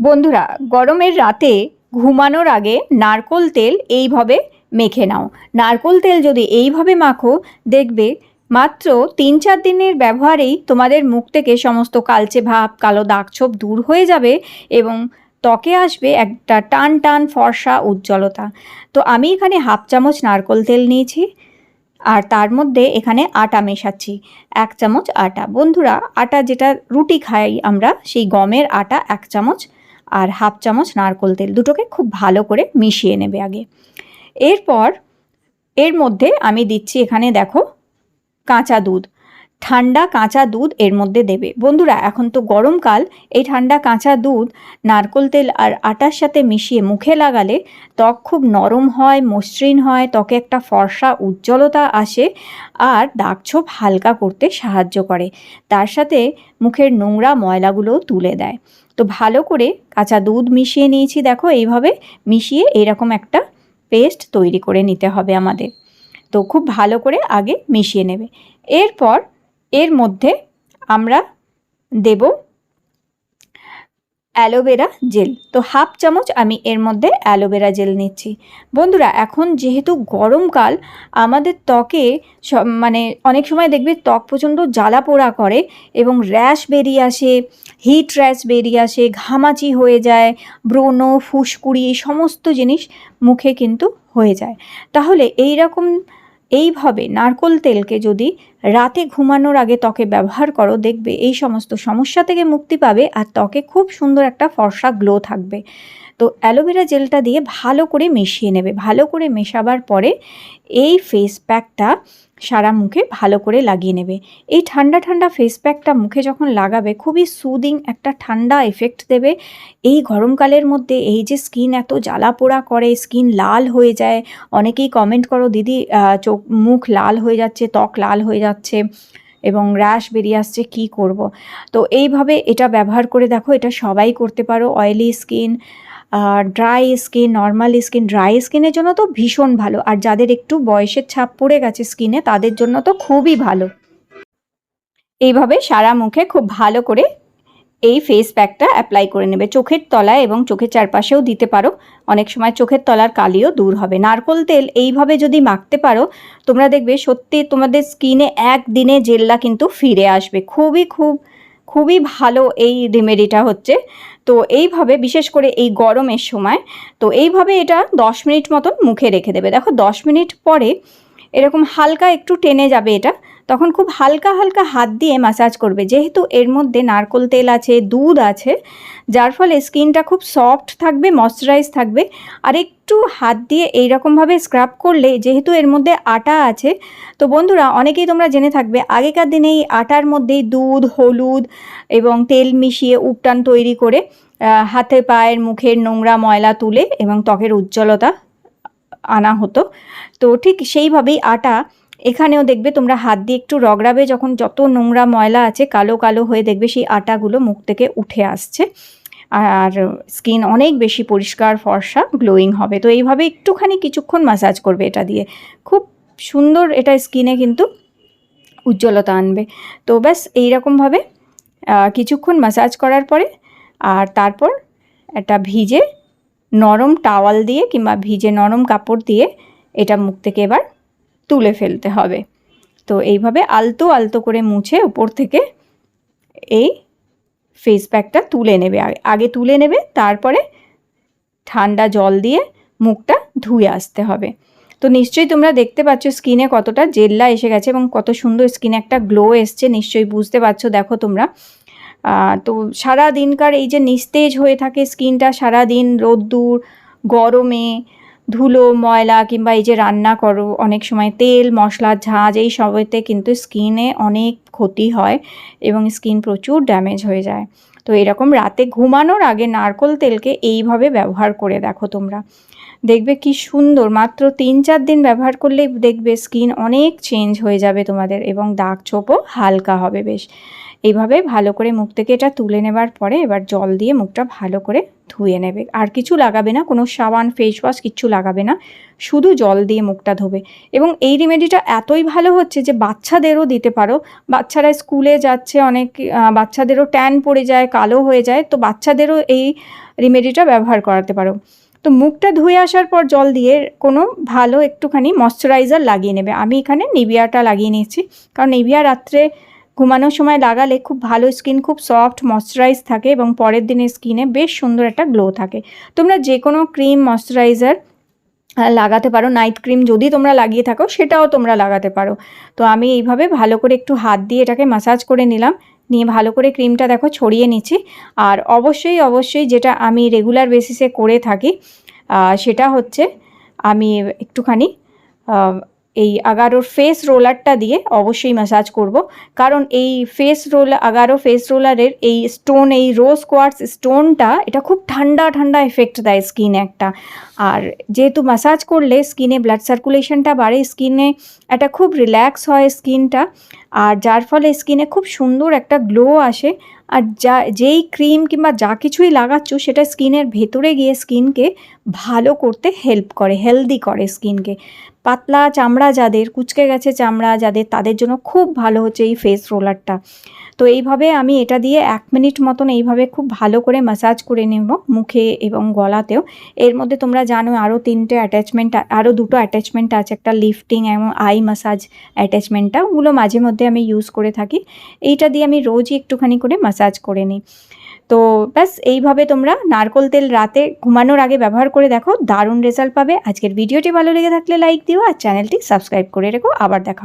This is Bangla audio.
বন্ধুরা, গরমের রাতে ঘুমানোর আগে নারকোল তেল এইভাবে মেখে নাও। নারকোল তেল যদি এইভাবে মাখো, দেখবে মাত্র তিন চার দিনের ব্যবহারেই তোমাদের মুখ থেকে সমস্ত কালচে ভাব, কালো দাগ ছোপ দূর হয়ে যাবে এবং ত্বকে আসবে একটা টান টান ফর্সা উজ্জ্বলতা। তো আমি এখানে হাফ চামচ নারকোল তেল নিয়েছি আর তার মধ্যে এখানে আটা মেশাচ্ছি, এক চামচ আটা। বন্ধুরা, আটা যেটা রুটি খাই আমরা, সেই গমের আটা এক চামচ আর হাফ চামচ নারকোল তেল দুটোকে খুব ভালো করে মিশিয়ে নেবে আগে। এরপর এর মধ্যে আমি দিচ্ছি এখানে দেখো কাঁচা দুধ। ঠান্ডা কাঁচা দুধ এর মধ্যে দেবে। বন্ধুরা, এখন তো গরমকাল এই ঠান্ডা কাঁচা দুধ, নারকোল তেল আর আটার সাথে মিশিয়ে মুখে লাগালে ত্বক খুব নরম হয়, মসৃণ হয়, ত্বকে একটা ফর্সা উজ্জ্বলতা আসে আর দাগছোপ হালকা করতে সাহায্য করে। তার সাথে মুখের নোংরা ময়লাগুলোও তুলে দেয়। তো ভালো করে কাঁচা দুধ মিশিয়ে নিয়েছি, দেখো এইভাবে মিশিয়ে এরকম একটা পেস্ট তৈরি করে নিতে হবে আমাদের। তো খুব ভালো করে আগে মিশিয়ে নেবে। এরপর এর মধ্যে আমরা দেব অ্যালোভেরা জেল। তো হাফ চামচ আমি এর মধ্যে অ্যালোভেরা জেল নিচ্ছি। বন্ধুরা, এখন যেহেতু গরমকাল আমাদের ত্বকে মানে অনেক সময় দেখবে ত্বক প্রচণ্ড জ্বালা পোড়া করে এবং র্যাশ বেরিয়ে আসে হিট র্যাশ বেরিয়ে আসে, ঘামাচি হয়ে যায়, ব্রণ, ফুসকুড়ি এই সমস্ত জিনিস মুখে কিন্তু হয়ে যায়। তাহলে এই রকম এইভাবে নারকোল তেলকে যদি রাতে ঘুমানোর আগে ত্বকে ব্যবহার করো, দেখবে এই সমস্ত সমস্যা থেকে মুক্তি পাবে আর ত্বকে খুব সুন্দর একটা ফর্সা গ্লো থাকবে। তো অ্যালোভেরা জেলটা দিয়ে ভালো করে মিশিয়ে নেবে। ভালো করে মেশাবার পরে এই ফেস প্যাকটা সারা মুখে ভালো করে লাগিয়ে নেবে। এই ঠান্ডা ঠান্ডা ফেস প্যাকটা মুখে যখন লাগাবে, খুবই সুদিং একটা ঠান্ডা এফেক্ট দেবে। এই গরমকালের মধ্যে এই যে স্কিন এত জ্বালা পোড়া করে স্কিন লাল হয়ে যায়। অনেকেই কমেন্ট করো, দিদি চোখ, মুখ লাল হয়ে যাচ্ছে, ত্বক লাল হয়ে যাচ্ছে এবং র্যাশ বেরিয়ে আসছে, কী করব? তো এইভাবে এটা ব্যবহার করে দেখো, এটা সবাই করতে পারো। Oily skin dry skin normal skin dry স্কিনের জন্য তো ভীষণ ভালো। আর যাদের একটু বয়সের ছাপ পড়ে গেছে স্কিনে তাদের জন্য তো খুবই ভালো। এইভাবে সারা মুখে খুব ভালো করে এই ফেস প্যাকটা অ্যাপ্লাই করে নেবে। চোখের তলায় এবং চোখের চারপাশেও দিতে পারো। অনেক সময় চোখের তলার কালিও দূর হবে। নারকোল তেল এইভাবে যদি মাখতে পারো, তোমরা দেখবে সত্যি তোমাদের স্কিনে একদিনে জেল্লা কিন্তু ফিরে আসবে। খুবই খুব খুবই ভালো এই রেমেডিটা হচ্ছে। তো এইভাবে, বিশেষ করে এই গরমের সময়, তো এইভাবে এটা দশ মিনিট মতন মুখে রেখে দেবে। দেখো, দশ মিনিট পরে এরকম হালকা একটু টেনে যাবে এটা। তখন খুব হালকা হালকা হাত দিয়ে ম্যাসাজ করবে। যেহেতু এর মধ্যে নারকোল তেল আছে, দুধ আছে, যার ফলে স্কিনটা খুব সফট থাকবে ময়শ্চারাইজ থাকবে। আর একটু হাত দিয়ে এইরকমভাবে স্ক্রাব করলে, যেহেতু এর মধ্যে আটা আছে, তো বন্ধুরা অনেকেই তোমরা জেনে থাকবে, আগেকার দিনে এই আটার মধ্যেই দুধ, হলুদ এবং তেল মিশিয়ে উপটান তৈরি করে হাতে, পায়ের, মুখের নোংরা ময়লা তুলে এবং ত্বকের উজ্জ্বলতা আনা হতো। তো ঠিক সেইভাবেই আটা এখানেও দেখবে তোমরা হাত দিয়ে একটু রগড়াবে যখন যত নোংরা ময়লা আছে কালো কালো হয়ে দেখবে সেই আটাগুলো মুখ থেকে উঠে আসছে। আর স্কিন অনেক বেশি পরিষ্কার, ফর্সা, গ্লোয়িং হবে। তো এইভাবে একটুখানি কিছুক্ষণ ম্যাসাজ করবে এটা দিয়ে। খুব সুন্দর এটা স্কিনে কিন্তু উজ্জ্বলতা আনবে। তো ব্যাস এইরকমভাবে কিছুক্ষণ ম্যাসাজ করার পরে আর তারপর একটা ভিজে নরম টাওয়াল দিয়ে কিংবা ভিজে নরম কাপড় দিয়ে এটা মুখ থেকে এবার তুলে ফেলতে হবে। তো এইভাবে আলতো আলতো করে মুছে উপর থেকে এই ফেস প্যাকটা তুলে নেবে। আগে- তুলে নেবে, তারপরে ঠান্ডা জল দিয়ে মুখটা ধুয়ে আসতে হবে। তো নিশ্চয়ই তোমরা দেখতে পাচ্ছ স্কিনে কতটা জেল্লা এসে গেছে এবং কত সুন্দর স্কিনে একটা গ্লো এসছে, নিশ্চয়ই বুঝতে পারছ। দেখো তোমরা। তো সারা দিনকার এই যে নিস্তেজ হয়ে থাকে স্কিনটা সারা দিন রোদ্দুর, গরমে ধুলো, ময়লা কিংবা এই যে রান্না করো, অনেক সময় তেল, মশলা, ঝাঁজ, এই সবেতে কিন্তু স্কিনে অনেক ক্ষতি হয় এবং স্কিন প্রচুর ড্যামেজ হয়ে যায়। তো এরকম রাতে ঘুমানোর আগে নারকোল তেলকে এইভাবে ব্যবহার করে দেখো তোমরা। দেখবে কি সুন্দর, মাত্র তিন চার দিন ব্যবহার করলেই দেখবে স্কিন অনেক চেঞ্জ হয়ে যাবে তোমাদের এবং দাগ ছোপও হালকা হবে বেশ। এইভাবে ভালো করে মুখ থেকে এটা তুলে নেবার পরে এবার জল দিয়ে মুখটা ভালো করে ধুয়ে নেবে। আর কিছু লাগাবে না, কোনো সাবান ফেস ওয়াশ কিচ্ছু লাগাবে না, শুধু জল দিয়ে মুখটা ধোবে। এবং এই রেমেডিটা এতই ভালো হচ্ছে যে বাচ্চাদেরও দিতে পারো। বাচ্চারা স্কুলে যাচ্ছে, অনেক বাচ্চাদেরও ট্যান পড়ে যায়, কালো হয়ে যায়, তো বাচ্চাদেরও এই রেমেডিটা ব্যবহার করাতে পারো। তো মুখটা ধুয়ে আসার পর জল দিয়ে কোনো ভালো একটুখানি ময়শ্চারাইজার লাগিয়ে নেবে। আমি এখানে নিভিয়াটা লাগিয়ে নিয়েছি। কারণ নিভিয়া রাত্রে ঘুমানোর সময় লাগালে খুব ভালো স্কিন, খুব সফট ময়শ্চারাইজ থাকে এবং পরের দিনে স্কিনে বেশ সুন্দর একটা গ্লো থাকে। তোমরা যে কোনো ক্রিম, ময়শ্চারাইজার লাগাতে পারো। নাইট ক্রিম যদি তোমরা লাগিয়ে থাকো, সেটাও তোমরা লাগাতে পারো। তো আমি এইভাবে ভালো করে একটু হাত দিয়ে এটাকে মাসাজ করে নিলাম। নিয়ে ভালো করে ক্রিমটা দেখো ছড়িয়ে নিচ্ছি। আর অবশ্যই অবশ্যই যেটা আমি রেগুলার বেসিসে করে থাকি সেটা হচ্ছে আমি একটুখানি এই আগারোর ফেস রোলারটা দিয়ে অবশ্যই ম্যাসাজ করব। কারণ এই ফেস রোল আগারো ফেস রোলারের এই স্টোন এই রোজ কোয়ার্টস স্টোনটা এটা খুব ঠান্ডা ঠান্ডা এফেক্ট দেয় স্কিনে একটা। আর যেহেতু ম্যাসাজ করলে স্কিনে ব্লাড সার্কুলেশনটা বাড়ে স্কিনে একটা খুব রিল্যাক্স হয় স্কিনটা আর যার ফলে স্কিনে খুব সুন্দর একটা গ্লো আসে। আর যা, যেই ক্রিম কিংবা যা কিছুই লাগাচ্ছ, সেটা স্কিনের ভেতরে গিয়ে স্কিনকে ভালো করতে হেল্প করে হেলদি করে স্কিনকে পাতলা চামড়া যাদের, কুচকে গেছে চামড়া যাদের, তাদের জন্য খুব ভালো হচ্ছে এই ফেস রোলারটা তো এইভাবে আমি এটা দিয়ে এক মিনিট মতন এইভাবে খুব ভালো করে ম্যাসাজ করে নেব মুখে এবং গলাতেও। এর মধ্যে তোমরা জানো আরও তিনটে অ্যাটাচমেন্ট আরও দুটো অ্যাটাচমেন্ট আছে, একটা লিফটিং এবং আই ম্যাসাজ অ্যাটাচমেন্টটা ওগুলো মাঝে মধ্যে আমি ইউজ করে থাকি। এইটা দিয়ে আমি রোজই একটুখানি করে ম্যাসাজ করে নিই। তো ব্যাস, এইভাবে তোমরা নারকোল তেল রাতে ঘুমানোর আগে ব্যবহার করে দেখো, দারুণ রেজাল্ট পাবে। আজকের ভিডিওটি ভালো লেগে থাকলে লাইক দিও আর চ্যানেলটি সাবস্ক্রাইব করে রেখো। আবার দেখা